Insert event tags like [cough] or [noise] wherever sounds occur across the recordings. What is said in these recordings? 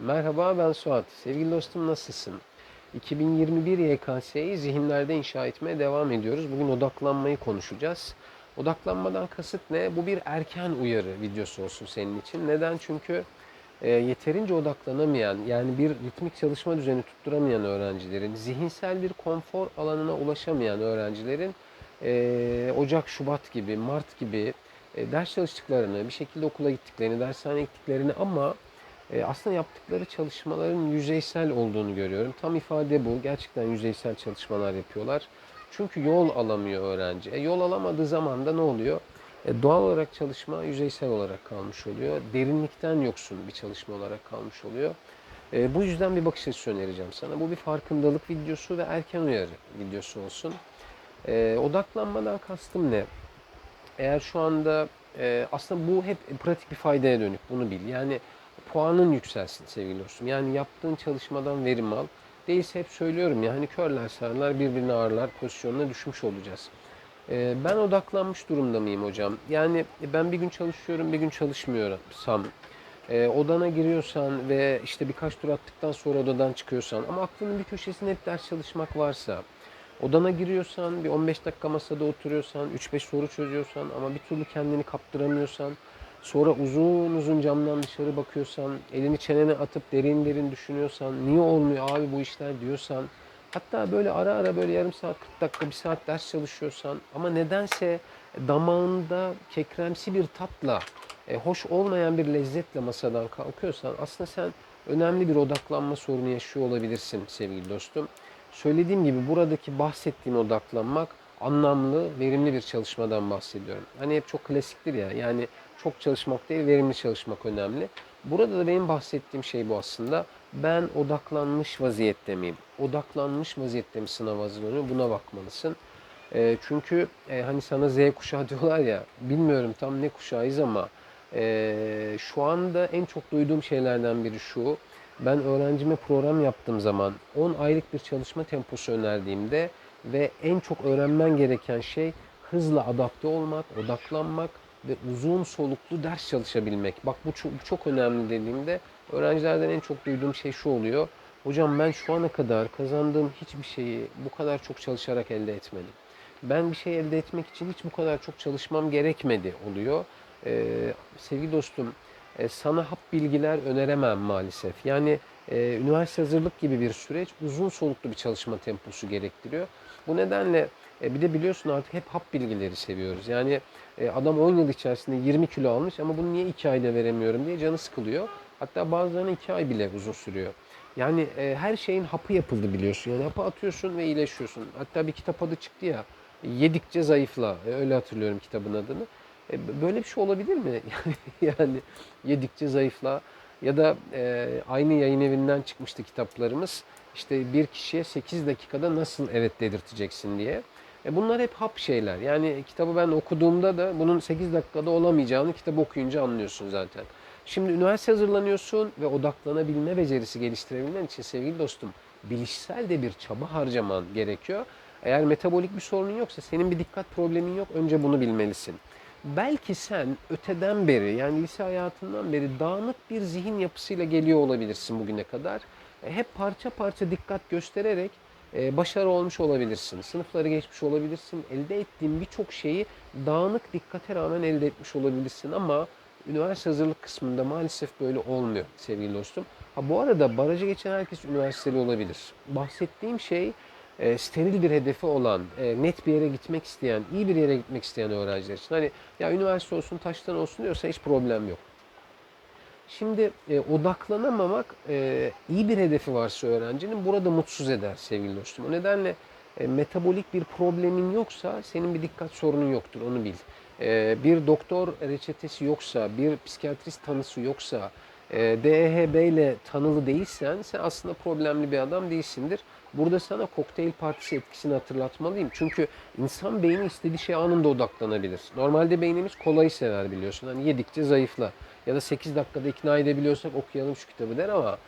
Merhaba ben Suat. Sevgili dostum nasılsın? 2021 YKS'yi zihinlerde inşa etmeye devam ediyoruz. Bugün odaklanmayı konuşacağız. Odaklanmadan kasıt ne? Bu bir erken uyarı videosu olsun senin için. Neden? Çünkü e, yeterince odaklanamayan yani bir ritmik çalışma düzeni tutturamayan öğrencilerin, zihinsel bir konfor alanına ulaşamayan öğrencilerin e, Ocak, Şubat gibi, Mart gibi e, ders çalıştıklarını, bir şekilde okula gittiklerini, dershaneye gittiklerini ama e, aslında yaptıkları çalışmaların yüzeysel olduğunu görüyorum. Tam ifade bu. Gerçekten yüzeysel çalışmalar yapıyorlar. Çünkü yol alamıyor öğrenci. E, yol alamadığı zaman da ne oluyor? E, doğal olarak çalışma yüzeysel olarak kalmış oluyor. Derinlikten yoksun bir çalışma olarak kalmış oluyor. E, bu yüzden bir bakış açısı önereceğim sana. Bu bir farkındalık videosu ve erken uyarı videosu olsun. E, odaklanmadan kastım ne? Eğer şu anda e, aslında bu hep pratik bir faydaya dönük bunu bil. Yani puanın yükselsin sevgili dostum. Yani yaptığın çalışmadan verim al. Değilse hep söylüyorum ya hani körler sarılar birbirine ağırlar pozisyonuna düşmüş olacağız. E, ben odaklanmış durumda mıyım hocam? Yani ben bir gün çalışıyorum bir gün çalışmıyorsam e, odana giriyorsan ve işte birkaç tur attıktan sonra odadan çıkıyorsan ama aklının bir köşesinde hep ders çalışmak varsa Odana giriyorsan, bir 15 dakika masada oturuyorsan, 3-5 soru çözüyorsan ama bir türlü kendini kaptıramıyorsan, sonra uzun uzun camdan dışarı bakıyorsan, elini çenene atıp derin derin düşünüyorsan, niye olmuyor abi bu işler diyorsan, hatta böyle ara ara böyle yarım saat, 40 dakika, bir saat ders çalışıyorsan ama nedense damağında kekremsi bir tatla, e, hoş olmayan bir lezzetle masadan kalkıyorsan aslında sen önemli bir odaklanma sorunu yaşıyor olabilirsin sevgili dostum. Söylediğim gibi buradaki bahsettiğim odaklanmak anlamlı, verimli bir çalışmadan bahsediyorum. Hani hep çok klasiktir ya. Yani çok çalışmak değil, verimli çalışmak önemli. Burada da benim bahsettiğim şey bu aslında. Ben odaklanmış vaziyette miyim? Odaklanmış vaziyette mi sınav hazırlanıyor? Buna bakmalısın. E, çünkü e, hani sana Z kuşağı [laughs] diyorlar ya, bilmiyorum tam ne kuşağıyız ama e, şu anda en çok duyduğum şeylerden biri şu. Ben öğrencime program yaptığım zaman 10 aylık bir çalışma temposu önerdiğimde ve en çok öğrenmen gereken şey hızla adapte olmak, odaklanmak ve uzun soluklu ders çalışabilmek. Bak bu çok, çok önemli dediğimde öğrencilerden en çok duyduğum şey şu oluyor. Hocam ben şu ana kadar kazandığım hiçbir şeyi bu kadar çok çalışarak elde etmedim. Ben bir şey elde etmek için hiç bu kadar çok çalışmam gerekmedi oluyor. Ee, sevgili dostum e, sana hap bilgiler öneremem maalesef. Yani e, üniversite hazırlık gibi bir süreç uzun soluklu bir çalışma temposu gerektiriyor. Bu nedenle e, bir de biliyorsun artık hep hap bilgileri seviyoruz. Yani e, adam 10 yıl içerisinde 20 kilo almış ama bunu niye 2 ayda veremiyorum diye canı sıkılıyor. Hatta bazılarına 2 ay bile uzun sürüyor. Yani e, her şeyin hapı yapıldı biliyorsun. Yani hapı atıyorsun ve iyileşiyorsun. Hatta bir kitap adı çıktı ya. Yedikçe zayıfla. E, öyle hatırlıyorum kitabın adını. E, böyle bir şey olabilir mi? [laughs] Yani, yedikçe zayıfla ya da e, aynı yayın evinden çıkmıştı kitaplarımız. İşte bir kişiye 8 dakikada nasıl evet dedirteceksin diye. E, bunlar hep hap şeyler. Yani kitabı ben okuduğumda da bunun 8 dakikada olamayacağını kitabı okuyunca anlıyorsun zaten. Şimdi üniversite hazırlanıyorsun ve odaklanabilme becerisi geliştirebilmen için sevgili dostum bilişsel de bir çaba harcaman gerekiyor. Eğer metabolik bir sorunun yoksa senin bir dikkat problemin yok önce bunu bilmelisin belki sen öteden beri yani lise hayatından beri dağınık bir zihin yapısıyla geliyor olabilirsin bugüne kadar. E, hep parça parça dikkat göstererek başarı olmuş olabilirsin. Sınıfları geçmiş olabilirsin. Elde ettiğin birçok şeyi dağınık dikkate rağmen elde etmiş olabilirsin ama üniversite hazırlık kısmında maalesef böyle olmuyor sevgili dostum. Ha bu arada barajı geçen herkes üniversiteli olabilir. Bahsettiğim şey e, steril bir hedefi olan, e, net bir yere gitmek isteyen, iyi bir yere gitmek isteyen öğrenciler için. Hani ya üniversite olsun, taştan olsun diyorsa hiç problem yok. Şimdi e, odaklanamamak e, iyi bir hedefi varsa öğrencinin burada mutsuz eder sevgili dostum. O nedenle e, metabolik bir problemin yoksa senin bir dikkat sorunun yoktur onu bil. E, bir doktor reçetesi yoksa, bir psikiyatrist tanısı yoksa, DEHB ile tanılı değilsen sen aslında problemli bir adam değilsindir. Burada sana kokteyl partisi etkisini hatırlatmalıyım. Çünkü insan beyni istediği şeye anında odaklanabilir. Normalde beynimiz kolayı sever biliyorsun. Hani yedikçe zayıfla. Ya da 8 dakikada ikna edebiliyorsak okuyalım şu kitabı der ama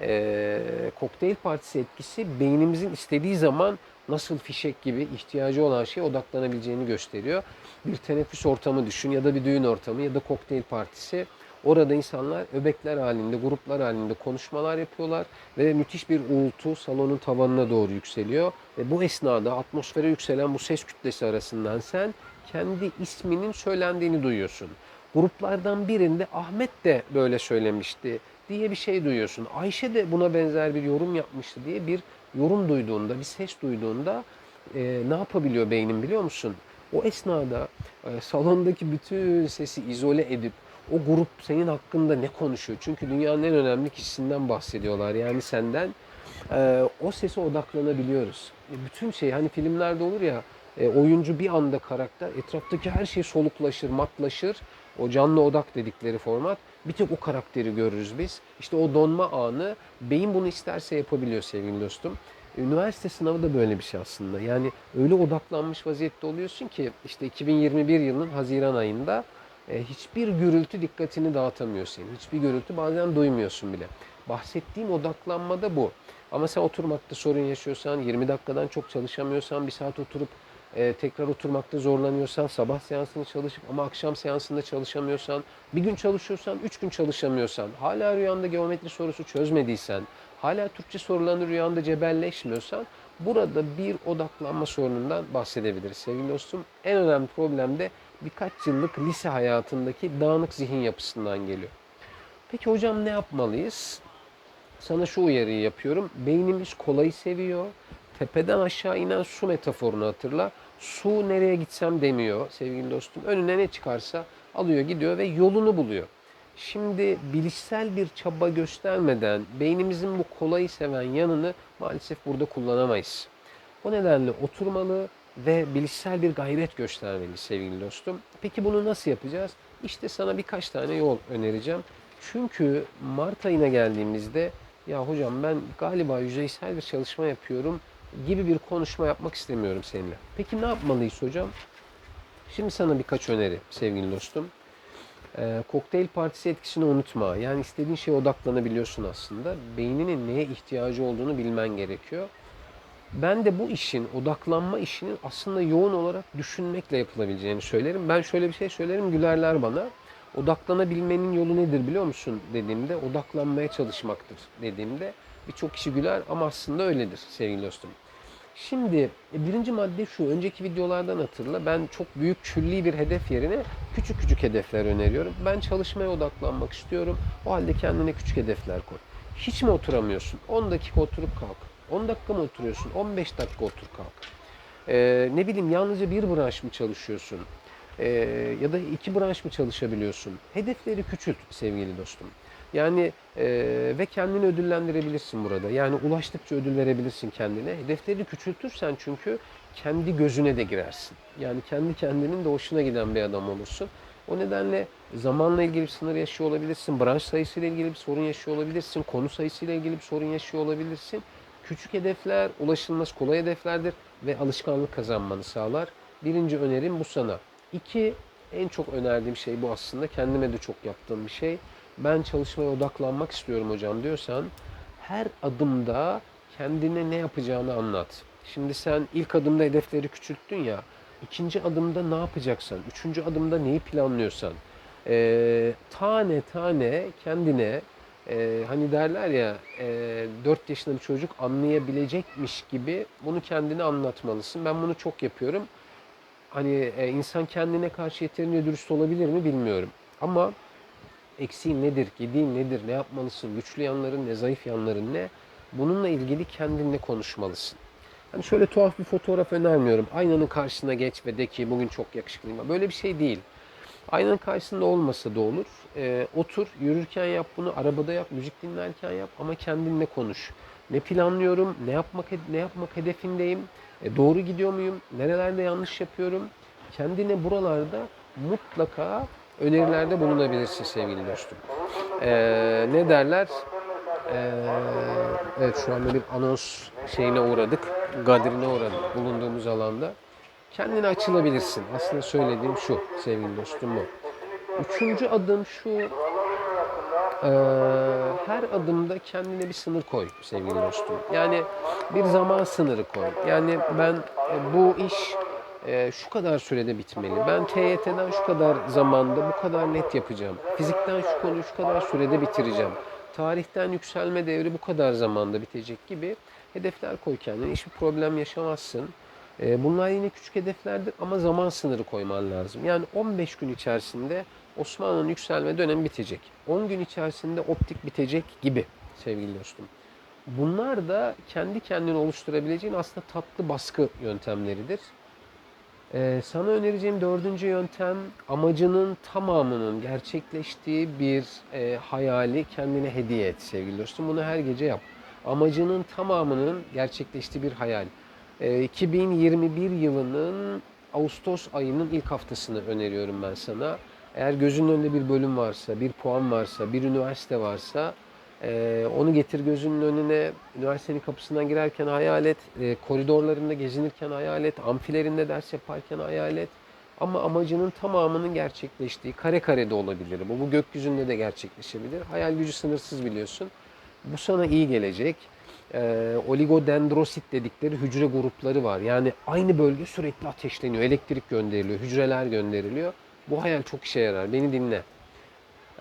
e, kokteyl partisi etkisi beynimizin istediği zaman nasıl fişek gibi ihtiyacı olan şeye odaklanabileceğini gösteriyor. Bir teneffüs ortamı düşün ya da bir düğün ortamı ya da kokteyl partisi Orada insanlar öbekler halinde, gruplar halinde konuşmalar yapıyorlar ve müthiş bir uğultu salonun tavanına doğru yükseliyor. Ve bu esnada atmosfere yükselen bu ses kütlesi arasından sen kendi isminin söylendiğini duyuyorsun. Gruplardan birinde Ahmet de böyle söylemişti diye bir şey duyuyorsun. Ayşe de buna benzer bir yorum yapmıştı diye bir yorum duyduğunda, bir ses duyduğunda e, ne yapabiliyor beynin biliyor musun? O esnada e, salondaki bütün sesi izole edip o grup senin hakkında ne konuşuyor? Çünkü dünyanın en önemli kişisinden bahsediyorlar. Yani senden e, o sese odaklanabiliyoruz. E, bütün şey hani filmlerde olur ya e, oyuncu bir anda karakter etraftaki her şey soluklaşır, matlaşır. O canlı odak dedikleri format. Bir tek o karakteri görürüz biz. İşte o donma anı beyin bunu isterse yapabiliyor sevgili dostum. Üniversite sınavı da böyle bir şey aslında. Yani öyle odaklanmış vaziyette oluyorsun ki işte 2021 yılının Haziran ayında e, hiçbir gürültü dikkatini dağıtamıyor senin. Hiçbir gürültü bazen duymuyorsun bile. Bahsettiğim odaklanma da bu. Ama sen oturmakta sorun yaşıyorsan, 20 dakikadan çok çalışamıyorsan, bir saat oturup e, tekrar oturmakta zorlanıyorsan, sabah seansını çalışıp ama akşam seansında çalışamıyorsan, bir gün çalışıyorsan, üç gün çalışamıyorsan, hala rüyanda geometri sorusu çözmediysen, hala Türkçe sorularını rüyanda cebelleşmiyorsan, burada bir odaklanma sorunundan bahsedebiliriz sevgili dostum. En önemli problem de birkaç yıllık lise hayatındaki dağınık zihin yapısından geliyor. Peki hocam ne yapmalıyız? Sana şu uyarıyı yapıyorum. Beynimiz kolayı seviyor. Tepeden aşağı inen su metaforunu hatırla. Su nereye gitsem demiyor sevgili dostum. Önüne ne çıkarsa alıyor gidiyor ve yolunu buluyor. Şimdi bilişsel bir çaba göstermeden beynimizin bu kolayı seven yanını maalesef burada kullanamayız. O nedenle oturmalı ve bilişsel bir gayret göstermeli sevgili dostum. Peki bunu nasıl yapacağız? İşte sana birkaç tane yol önereceğim. Çünkü Mart ayına geldiğimizde ya hocam ben galiba yüzeysel bir çalışma yapıyorum gibi bir konuşma yapmak istemiyorum seninle. Peki ne yapmalıyız hocam? Şimdi sana birkaç öneri sevgili dostum. Ee, kokteyl partisi etkisini unutma. Yani istediğin şeye odaklanabiliyorsun aslında. Beyninin neye ihtiyacı olduğunu bilmen gerekiyor. Ben de bu işin, odaklanma işinin aslında yoğun olarak düşünmekle yapılabileceğini söylerim. Ben şöyle bir şey söylerim, gülerler bana. Odaklanabilmenin yolu nedir biliyor musun dediğimde, odaklanmaya çalışmaktır dediğimde birçok kişi güler ama aslında öyledir sevgili dostum. Şimdi e, birinci madde şu, önceki videolardan hatırla. Ben çok büyük külli bir hedef yerine küçük küçük hedefler öneriyorum. Ben çalışmaya odaklanmak istiyorum. O halde kendine küçük hedefler koy. Hiç mi oturamıyorsun? 10 dakika oturup kalk. 10 dakika mı oturuyorsun? 15 dakika otur kalk. Ee, ne bileyim yalnızca bir branş mı çalışıyorsun? Ee, ya da iki branş mı çalışabiliyorsun? Hedefleri küçült sevgili dostum. Yani e, ve kendini ödüllendirebilirsin burada. Yani ulaştıkça ödül verebilirsin kendine. Hedefleri küçültürsen çünkü kendi gözüne de girersin. Yani kendi kendinin de hoşuna giden bir adam olursun. O nedenle zamanla ilgili bir sınır yaşıyor olabilirsin. Branş sayısıyla ilgili bir sorun yaşıyor olabilirsin. Konu sayısıyla ilgili bir sorun yaşıyor olabilirsin. Küçük hedefler ulaşılmaz kolay hedeflerdir ve alışkanlık kazanmanı sağlar. Birinci önerim bu sana. İki, en çok önerdiğim şey bu aslında. Kendime de çok yaptığım bir şey. Ben çalışmaya odaklanmak istiyorum hocam diyorsan her adımda kendine ne yapacağını anlat. Şimdi sen ilk adımda hedefleri küçülttün ya. ikinci adımda ne yapacaksan, üçüncü adımda neyi planlıyorsan, e, tane tane kendine e, hani derler ya e, 4 yaşında bir çocuk anlayabilecekmiş gibi bunu kendine anlatmalısın. Ben bunu çok yapıyorum. Hani e, insan kendine karşı yeterince dürüst olabilir mi bilmiyorum. Ama eksiğin nedir, gediğin nedir, ne yapmalısın, güçlü yanların ne, zayıf yanların ne? Bununla ilgili kendinle konuşmalısın. Hani şöyle tuhaf bir fotoğraf önermiyorum. Aynanın karşısına geç ve de ki bugün çok yakışıklıyım. Böyle bir şey değil. Aynanın karşısında olmasa da olur. Ee, otur, yürürken yap bunu, arabada yap, müzik dinlerken yap ama kendinle konuş. Ne planlıyorum, ne yapmak ne yapmak hedefindeyim, e, doğru gidiyor muyum, nerelerde yanlış yapıyorum. Kendine buralarda mutlaka önerilerde bulunabilirsin sevgili dostum. Ee, ne derler? Ee, evet şu anda bir anons şeyine uğradık. Gadirine uğradık bulunduğumuz alanda. Kendine açılabilirsin. Aslında söylediğim şu sevgili dostum bu. Üçüncü adım şu. Ee, her adımda kendine bir sınır koy sevgili dostum. Yani bir zaman sınırı koy. Yani ben e, bu iş e, şu kadar sürede bitmeli. Ben TYT'den şu kadar zamanda bu kadar net yapacağım. Fizikten şu konuyu şu kadar sürede bitireceğim. Tarihten yükselme devri bu kadar zamanda bitecek gibi hedefler koy kendine. Hiçbir problem yaşamazsın. E, bunlar yine küçük hedeflerdir ama zaman sınırı koyman lazım. Yani 15 gün içerisinde Osmanlı'nın yükselme dönemi bitecek. 10 gün içerisinde optik bitecek gibi sevgili dostum. Bunlar da kendi kendine oluşturabileceğin aslında tatlı baskı yöntemleridir. Ee, sana önereceğim dördüncü yöntem amacının tamamının gerçekleştiği bir e, hayali kendine hediye et sevgili dostum. Bunu her gece yap. Amacının tamamının gerçekleştiği bir hayal. Ee, 2021 yılının Ağustos ayının ilk haftasını öneriyorum ben sana. Eğer gözünün önünde bir bölüm varsa, bir puan varsa, bir üniversite varsa ee, onu getir gözünün önüne. Üniversitenin kapısından girerken hayal et. E, koridorlarında gezinirken hayal et. Amfilerinde ders yaparken hayal et. Ama amacının tamamının gerçekleştiği kare kare de olabilir. Bu, bu gökyüzünde de gerçekleşebilir. Hayal gücü sınırsız biliyorsun. Bu sana iyi gelecek. E, oligodendrosit dedikleri hücre grupları var. Yani aynı bölge sürekli ateşleniyor. Elektrik gönderiliyor. Hücreler gönderiliyor. Bu hayal çok işe yarar. Beni dinle.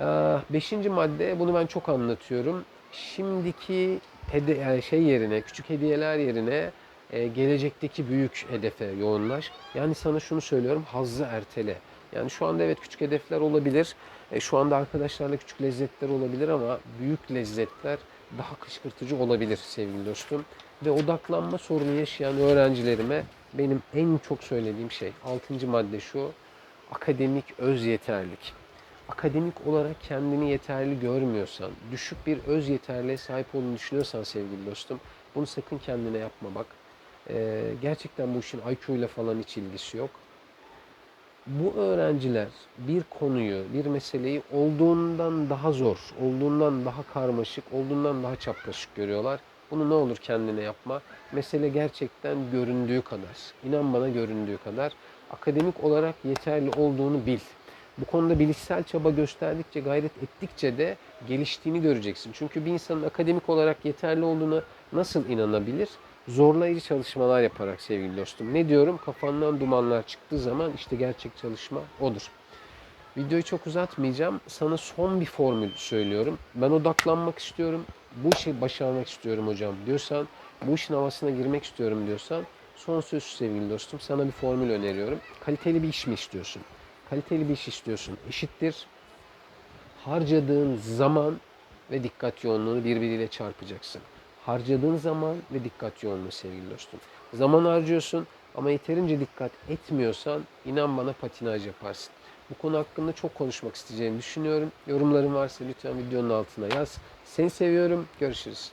Ee, Beşinci madde, bunu ben çok anlatıyorum. Şimdiki hede yani şey yerine, küçük hediyeler yerine e, gelecekteki büyük hedefe yoğunlaş. Yani sana şunu söylüyorum, hazzı ertele. Yani şu anda evet küçük hedefler olabilir. E, şu anda arkadaşlarla küçük lezzetler olabilir ama büyük lezzetler daha kışkırtıcı olabilir sevgili dostum. Ve odaklanma sorunu yaşayan öğrencilerime benim en çok söylediğim şey, altıncı madde şu, akademik öz yeterlik akademik olarak kendini yeterli görmüyorsan, düşük bir öz yeterliğe sahip olduğunu düşünüyorsan sevgili dostum, bunu sakın kendine yapma bak. Ee, gerçekten bu işin IQ ile falan hiç ilgisi yok. Bu öğrenciler bir konuyu, bir meseleyi olduğundan daha zor, olduğundan daha karmaşık, olduğundan daha çapraşık görüyorlar. Bunu ne olur kendine yapma. Mesele gerçekten göründüğü kadar, inan bana göründüğü kadar akademik olarak yeterli olduğunu bil. Bu konuda bilişsel çaba gösterdikçe, gayret ettikçe de geliştiğini göreceksin. Çünkü bir insanın akademik olarak yeterli olduğuna nasıl inanabilir? Zorlayıcı çalışmalar yaparak sevgili dostum. Ne diyorum? Kafandan dumanlar çıktığı zaman işte gerçek çalışma odur. Videoyu çok uzatmayacağım. Sana son bir formül söylüyorum. Ben odaklanmak istiyorum. Bu işi başarmak istiyorum hocam diyorsan, bu işin havasına girmek istiyorum diyorsan son söz sevgili dostum. Sana bir formül öneriyorum. Kaliteli bir iş mi istiyorsun? kaliteli bir iş istiyorsun. Eşittir harcadığın zaman ve dikkat yoğunluğunu birbiriyle çarpacaksın. Harcadığın zaman ve dikkat yoğunluğu sevgili dostum. Zaman harcıyorsun ama yeterince dikkat etmiyorsan inan bana patinaj yaparsın. Bu konu hakkında çok konuşmak isteyeceğimi düşünüyorum. Yorumların varsa lütfen videonun altına yaz. Seni seviyorum. Görüşürüz.